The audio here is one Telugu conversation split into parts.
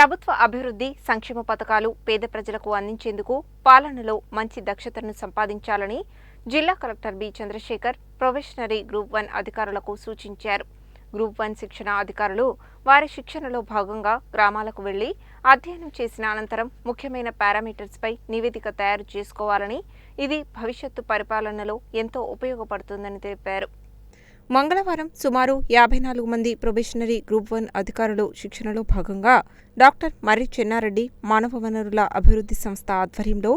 ప్రభుత్వ అభివృద్ధి సంక్షేమ పథకాలు పేద ప్రజలకు అందించేందుకు పాలనలో మంచి దక్షతను సంపాదించాలని జిల్లా collector B. Chandrasekhar probationary group one అధికారులకు సూచించారు. గ్రూప్ వన్ శిక్షణ అధికారులు వారి శిక్షణలో భాగంగా గ్రామాలకు వెళ్ళి అధ్యయనం చేసిన అనంతరం ముఖ్యమైన పారామీటర్స్పై నివేదిక తయారు చేసుకోవాలని ఇది భవిష్యత్తు పరిపాలనలో ఎంతో ఉపయోగపడుతుందని తెలిపారు. మంగళవారం సుమారు యాభై నాలుగు మంది ప్రొబేషనరీ గ్రూప్ వన్ అధికారులు శిక్షణలో భాగంగా డాక్టర్ మర్రి చెన్నారెడ్డి మానవ వనరుల అభివృద్ధి సంస్థ ఆధ్వర్యంలో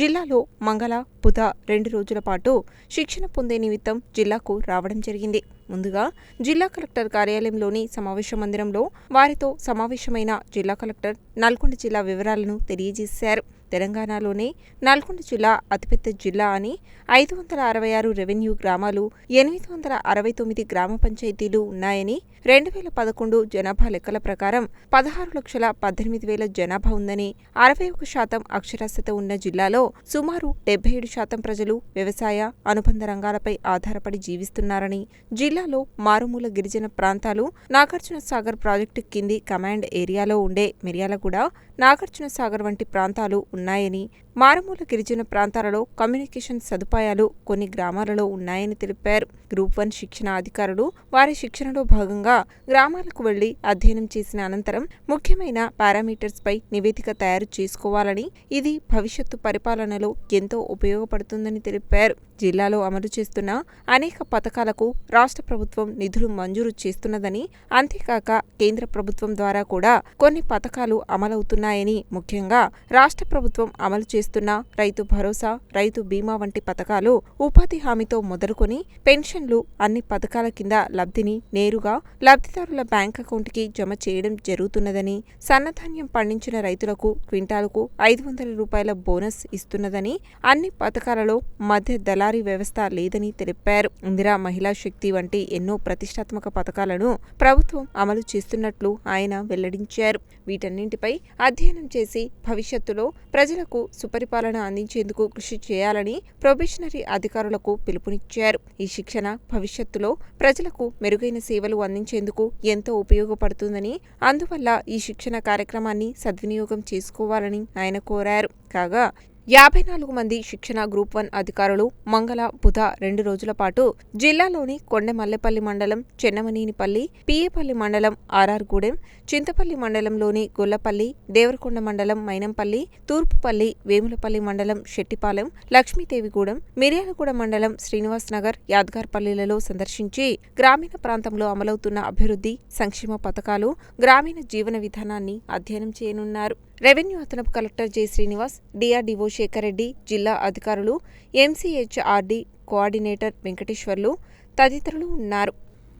జిల్లాలో మంగళ బుధ రెండు రోజుల పాటు శిక్షణ పొందే నిమిత్తం జిల్లాకు రావడం జరిగింది. ముందుగా జిల్లా కలెక్టర్ కార్యాలయంలోని సమావేశ మందిరంలో వారితో సమావేశమైన జిల్లా కలెక్టర్ నల్గొండ జిల్లా వివరాలను తెలియజేశారు. తెలంగాణలోనే నల్గొండ జిల్లా అతిపెద్ద జిల్లా అని ఐదు వందల అరవై ఆరు రెవెన్యూ గ్రామాలు ఎనిమిది వందల అరవై తొమ్మిది గ్రామ పంచాయతీలు ఉన్నాయని రెండు వేల పదకొండు జనాభా లెక్కల ప్రకారం పదహారు లక్షల పద్దెనిమిది వేల జనాభా ఉందని అరవై ఒక శాతం అక్షరాస్యత ఉన్న జిల్లాలో సుమారు డెబ్బై ఏడు శాతం ప్రజలు వ్యవసాయ అనుబంధ రంగాలపై ఆధారపడి జీవిస్తున్నారని జిల్లాలో మారుమూల గిరిజన ప్రాంతాలు నాగార్జున సాగర్ ప్రాజెక్టు కింది కమాండ్ ఏరియాలో ఉండే మిర్యాలగూడ నాగార్జున సాగర్ వంటి ప్రాంతాలు ఉన్నాయని మారుమూల గిరిజన ప్రాంతాలలో కమ్యూనికేషన్ సదుపాయాలు కొన్ని గ్రామాలలో ఉన్నాయని తెలిపారు. గ్రూప్ వన్ శిక్షణ అధికారులు వారి శిక్షణలో భాగంగా గ్రామాలకు వెళ్ళి అధ్యయనం చేసిన అనంతరం ముఖ్యమైన పారామీటర్స్ పై నివేదిక తయారు చేసుకోవాలని ఇది భవిష్యత్తు పరిపాలనలో ఎంతో ఉపయోగపడుతుందని తెలిపారు. జిల్లాలో అమలు చేస్తున్న అనేక పథకాలకు రాష్ట్ర ప్రభుత్వం నిధులు మంజూరు చేస్తున్నదని అంతేకాక కేంద్ర ప్రభుత్వం ద్వారా కూడా కొన్ని పథకాలు అమలవుతున్నాయని ముఖ్యంగా రాష్ట్ర ప్రభుత్వం అమలు చేస్తున్న రైతు భరోసా రైతు బీమా వంటి పథకాలు ఉపాధి హామీతో మొదలుకొని పెన్షన్లు అన్ని పథకాల కింద లబ్ధిని నేరుగా లబ్ధిదారుల బ్యాంక్ అకౌంట్కి జమ చేయడం జరుగుతున్నదని సన్నధాన్యం పండించిన రైతులకు క్వింటాలకు ఐదు వందల రూపాయల బోనస్ ఇస్తున్నదని అన్ని పథకాలలో మధ్య దళారీ వ్యవస్థ లేదని తెలిపారు. ఇందిరా మహిళా శక్తి వంటి ఎన్నో ప్రతిష్టాత్మక పథకాలను ప్రభుత్వం అమలు చేస్తున్నట్లు ఆయన వెల్లడించారు. వీటన్నింటిపై అధ్యయనం చేసి భవిష్యత్తులో ప్రజలకు సుపరిపాలన అందించేందుకు కృషి చేయాలని ప్రొబేషనరీ అధికారులకు పిలుపునిచ్చారు. ఈ శిక్షణ భవిష్యత్తులో ప్రజలకు మెరుగైన సేవలు అందించేందుకు ఎంతో ఉపయోగపడుతుందని అందువల్ల ఈ శిక్షణ కార్యక్రమాన్ని సద్వినియోగం చేసుకోవాలని ఆయన కోరారు. కాగా యాభై నాలుగు మంది శిక్షణ గ్రూప్ వన్ అధికారులు మంగళ బుధ రెండు రోజుల పాటు జిల్లాలోని కొండమల్లెపల్లి మండలం చెన్నమనేనిపల్లి పిఏపల్లి మండలం ఆర్ఆర్గూడెం చింతపల్లి మండలంలోని గొల్లపల్లి దేవరకొండ మండలం మైనంపల్లి తూర్పుపల్లి వేములపల్లి మండలం శెట్టిపాలెం లక్ష్మీదేవిగూడెం మిర్యాలగూడ మండలం శ్రీనివాస్ నగర్ యాద్గార్పల్లిలలో సందర్శించి గ్రామీణ ప్రాంతంలో అమలవుతున్న అభివృద్ధి సంక్షేమ పథకాలు గ్రామీణ జీవన విధానాన్ని అధ్యయనం చేయనున్నారు. రెవెన్యూ అదనపు collector J Srinivas DRDO Sekhar Reddy జిల్లా అధికారులు ఎంసీహెచ్ఆర్డీ కోఆర్డినేటర్ వెంకటేశ్వర్లు తదితరులు ఉన్నారు.